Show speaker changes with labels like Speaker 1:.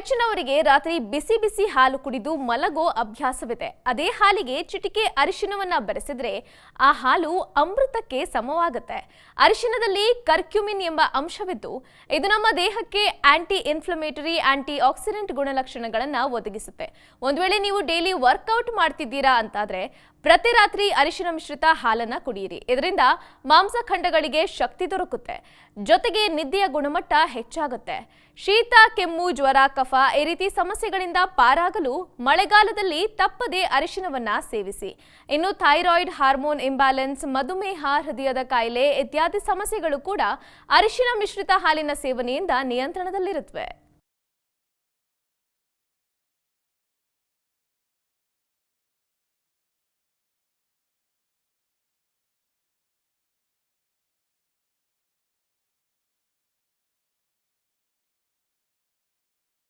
Speaker 1: ಹೆಚ್ಚಿನವರಿಗೆ ರಾತ್ರಿ ಬಿಸಿ ಬಿಸಿ ಹಾಲು ಕುಡಿದು ಮಲಗೋ ಅಭ್ಯಾಸವಿದೆ. ಅದೇ ಹಾಲಿಗೆ ಚಿಟಿಕೆ ಅರಿಶಿನವನ್ನ ಬೆರೆಸಿದ್ರೆ ಆ ಹಾಲು ಅಮೃತಕ್ಕೆ ಸಮವಾಗುತ್ತೆ. ಅರಿಶಿನದಲ್ಲಿ ಕರ್ಕ್ಯುಮಿನ್ ಎಂಬ ಅಂಶವಿದ್ದು, ಇದು ನಮ್ಮ ದೇಹಕ್ಕೆ ಆಂಟಿ ಇನ್ಫ್ಲಮೇಟರಿ ಆಂಟಿ ಆಕ್ಸಿಡೆಂಟ್ ಗುಣಲಕ್ಷಣಗಳನ್ನ ಒದಗಿಸುತ್ತೆ. ಒಂದು ವೇಳೆ ನೀವು ಡೈಲಿ ವರ್ಕೌಟ್ ಮಾಡ್ತಿದ್ದೀರಾ ಅಂತಾದ್ರೆ ಪ್ರತಿ ರಾತ್ರಿ ಅರಿಶಿನ ಮಿಶ್ರಿತ ಹಾಲನ್ನ ಕುಡಿಯಿರಿ. ಇದರಿಂದ ಮಾಂಸಖಂಡಗಳಿಗೆ ಶಕ್ತಿ ದೊರಕುತ್ತೆ. ಜೊತೆಗೆ ನಿದ್ದೆಯ ಗುಣಮಟ್ಟ ಹೆಚ್ಚಾಗುತ್ತೆ. ಶೀತ, ಕೆಮ್ಮು, ಜ್ವರ, ಕಫ ಈ ರೀತಿ ಸಮಸ್ಯೆಗಳಿಂದ ಪಾರಾಗಲು ಮಳೆಗಾಲದಲ್ಲಿ ತಪ್ಪದೇ ಅರಿಶಿನವನ್ನ ಸೇವಿಸಿ. ಇನ್ನು ಥೈರಾಯ್ಡ್ ಹಾರ್ಮೋನ್ ಇಂಬ್ಯಾಲೆನ್ಸ್, ಮಧುಮೇಹ, ಹೃದಯದ ಕಾಯಿಲೆ ಇತ್ಯಾದಿ ಸಮಸ್ಯೆಗಳು ಕೂಡ ಅರಿಶಿನ ಮಿಶ್ರಿತ ಹಾಲಿನ ಸೇವನೆಯಿಂದ ನಿಯಂತ್ರಣದಲ್ಲಿರುತ್ತವೆ